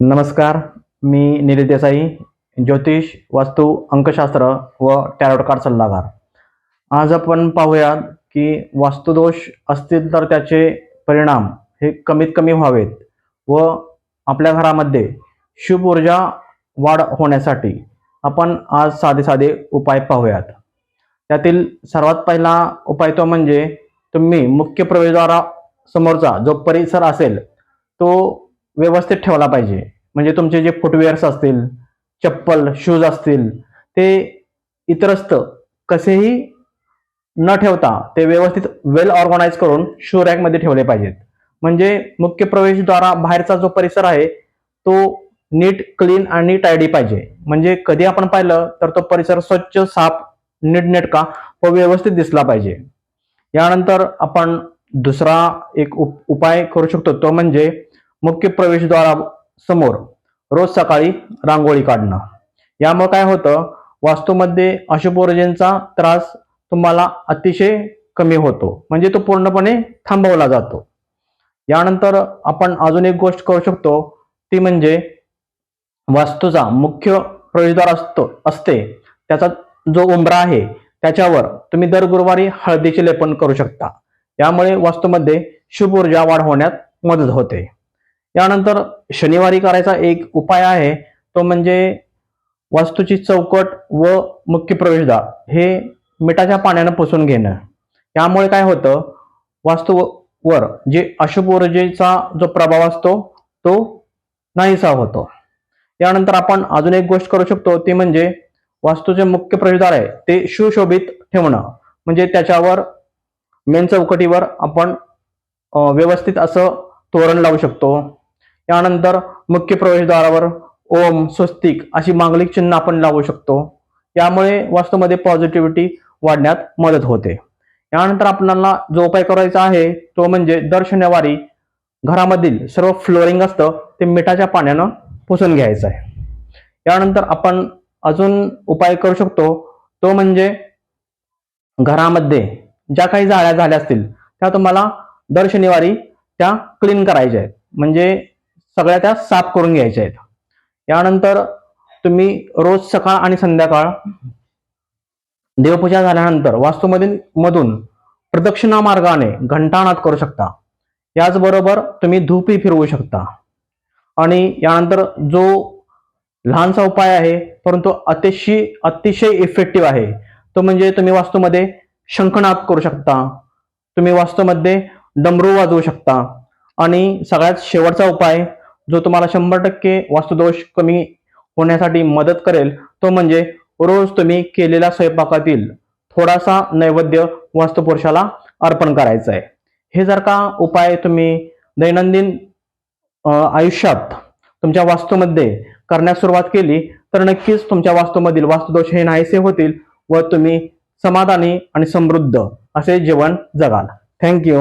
नमस्कार मी निलेश देसाई ज्योतिष वास्तू अंकशास्त्र व टॅरोट कार्ड सल्लागार. आज आपण पाहूयात की वास्तुदोष असतील तर त्याचे परिणाम हे कमीत कमी व्हावेत व आपल्या घरामध्ये शुभ ऊर्जा वाढ होण्यासाठी आपण आज साधे साधे उपाय पाहूयात. त्यातील सर्वात पहिला उपाय तो म्हणजे तुम्ही मुख्य प्रवेशद्वारा समोरचा जो परिसर असेल तो व्यवस्थित ठेवला पाहिजे. म्हणजे तुमचे जे फुटवेअर्स असतील चप्पल शूज असतील ते इतरस्त कसेही न ठेवता ते व्यवस्थित वेल ऑर्गनाईज करून शू रॅकमध्ये ठेवले पाहिजेत. म्हणजे मुख्य प्रवेशद्वारा बाहेरचा जो परिसर आहे तो नीट क्लीन आणि टायडी पाहिजे. म्हणजे कधी आपण पाहिलं तर तो परिसर स्वच्छ साफ नीटनेटका व व्यवस्थित दिसला पाहिजे. यानंतर आपण दुसरा एक उप उपाय करू शकतो तो म्हणजे मुख्य प्रवेशद्वारा समोर रोज सकाळी रांगोळी काढणं. यामुळे काय होतं? वास्तूमध्ये अशुभ ऊर्जेचा त्रास तुम्हाला अतिशय कमी होतो. म्हणजे तो पूर्णपणे थांबवला जातो. यानंतर आपण अजून एक गोष्ट करू शकतो. ती म्हणजे वास्तूचा मुख्य प्रवेशद्वार असतो असते. त्याचा जो उंबरा आहे त्याच्यावर तुम्ही दर गुरुवारी हळदीचे लेपन करू शकता. यामुळे वास्तूमध्ये शुभ ऊर्जा वाढ होण्यात मदत होते. यानंतर शनिवारी करायचा एक उपाय आहे तो म्हणजे वास्तूची चौकट व मुख्य प्रवेशद्वार हे मिठाच्या पाण्यानं पुसून घेणं. यामुळे काय होतं वास्तूवर जे अशुभ ऊर्जेचा जो प्रभाव असतो तो नाहीसा होतो. यानंतर आपण अजून एक गोष्ट करू शकतो ती म्हणजे वास्तूचे मुख्य प्रवेशद्वार आहे ते सुशोभित ठेवणं. म्हणजे त्याच्यावर मेन चौकटीवर आपण व्यवस्थित असं तोरण लावू शकतो. यानंतर मुख्य प्रवेशद्वारावर ओम स्वस्तिक अशी मांगलिक चिन्ह आपण लावू शकतो. यामुळे वास्तूमध्ये पॉझिटिव्हिटी वाढण्यात मदत होते. यानंतर आपल्याला जो उपाय करायचा आहे तो म्हणजे दर शनिवारी घरामधील सर्व फ्लोरिंग असतं ते मिठाच्या पाण्यानं पुसून घ्यायचं आहे. यानंतर आपण अजून उपाय करू शकतो तो म्हणजे घरामध्ये ज्या काही जाळ्या झाल्या असतील त्या तुम्हाला दर शनिवारी त्या क्लीन करायच्या आहेत. म्हणजे सगळ्या त्या साफ करून घ्यायच्या आहेत. यानंतर तुम्ही रोज सकाळ आणि संध्याकाळ देवपूजा झाल्यानंतर वास्तूमधील मधून प्रदक्षिणा मार्गाने घंटानाद करू शकता. याचबरोबर तुम्ही धूपही फिरवू शकता. आणि यानंतर जो लहानसा उपाय आहे परंतु अतिशय अतिशय इफेक्टिव्ह आहे तो म्हणजे तुम्ही वास्तूमध्ये शंखनाद करू शकता. तुम्ही वास्तूमध्ये डमरू वाजवू शकता. आणि सगळ्यात शेवटचा उपाय जो तुम्हाला शंभर टक्के वास्तुदोष कमी होण्यासाठी मदत करेल तो म्हणजे रोज तुम्ही केलेल्या स्वयंपाकातील थोडासा नैवेद्य वास्तुपुरुषाला अर्पण करायचं आहे. हे जर का उपाय तुम्ही दैनंदिन आयुष्यात तुमच्या वास्तूमध्ये करण्यास सुरुवात केली तर नक्कीच तुमच्या वास्तूमधील वास्तुदोष हे नाहीसे होतील व तुम्ही समाधानी आणि समृद्ध असे जीवन जगाल. थँक्यू